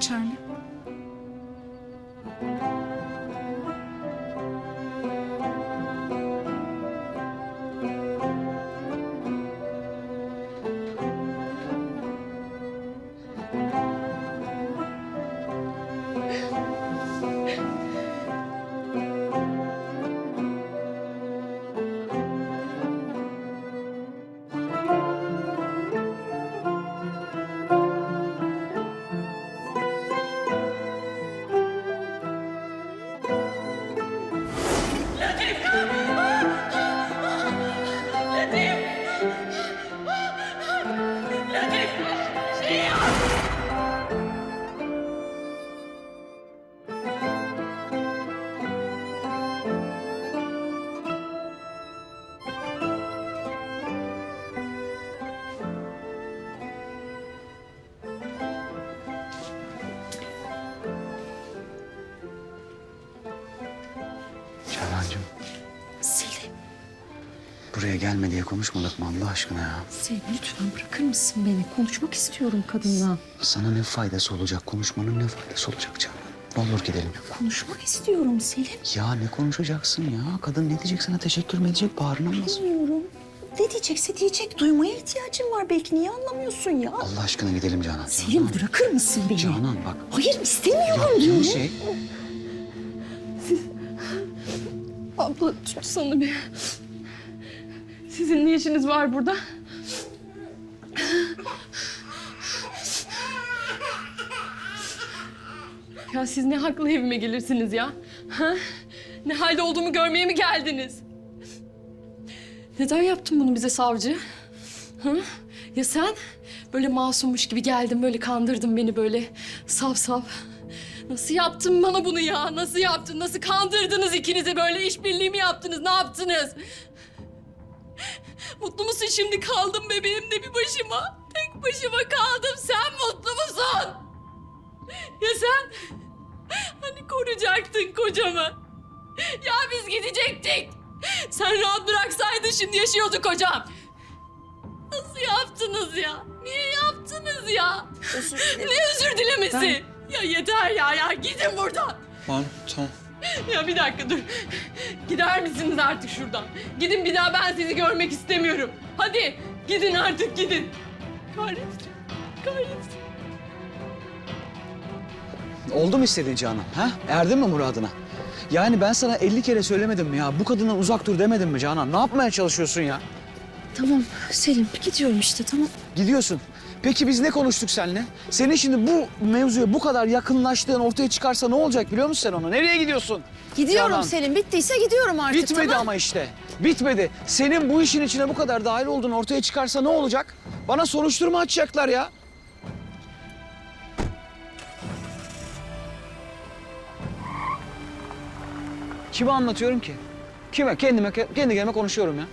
turn. Canancığım Selim, buraya gelme diye konuşmadık mı Allah aşkına ya? Selim lütfen bırakır mısın beni? Konuşmak istiyorum kadınla. Sana ne faydası olacak konuşmanın ne faydası olacak Canan? Ne olur gidelim. Konuşmak istiyorum Selim. Ya ne konuşacaksın ya? Kadın ne diyecek sana teşekkür mü edecek bağrına mı basacak? Bilmiyorum. Ne diyecekse diyecek. Duymaya ihtiyacım var. Belki niye anlamıyorsun ya? Allah aşkına gidelim Canan. Selim bırakır mısın beni? Canan bak. Hayır istemiyorum Yaptığın diyorum. şey Abla tutsana bir. Sizin ne işiniz var burada? Ya siz ne haklı evime gelirsiniz ya? Ha? Ne halde olduğumu görmeye mi geldiniz? Neden yaptın bunu bize savcı? Ha? Ya sen? Böyle masummuş gibi geldin, böyle kandırdın beni böyle saf saf. Nasıl yaptın bana bunu ya? Nasıl yaptın? Nasıl kandırdınız ikinizi böyle işbirliği mi yaptınız? Ne yaptınız? Mutlu musun şimdi kaldım bebeğimle bir başıma? Tek başıma kaldım. Sen mutlu musun? Ya sen? Hani koruyacaktın kocamı? Ya biz gidecektik. Sen rahat bıraksaydın şimdi yaşıyordu kocam. Nasıl yaptınız ya? Niye yaptınız ya? Ne özür dilemesi? Ya yeter ya ya gidin buradan. Tamam, tamam. Ya bir dakika dur. Gider misiniz artık şuradan? Gidin bir daha ben sizi görmek istemiyorum. Hadi gidin artık gidin. Kahretsin. Kahretsin. oldu mu istediğin Canan? Ha? Erdin mi muradına? Yani ben sana 50 kere söylemedim mi ya? Bu kadından uzak dur demedim mi Canan? Ne yapmaya çalışıyorsun ya? Tamam Selim gidiyorum işte tamam. Gidiyorsun. Peki biz ne konuştuk seninle? Senin şimdi bu mevzuya bu kadar yakınlaştığın ortaya çıkarsa ne olacak biliyor musun sen onu? Nereye gidiyorsun? Gidiyorum Canan. Selim bittiyse gidiyorum artık Bitmedi tamam. ama işte. Bitmedi. Senin bu işin içine bu kadar dahil olduğun ortaya çıkarsa ne olacak? Bana soruşturma açacaklar ya. Kime anlatıyorum ki? Kime? Kendime, kendi kendime konuşuyorum ya.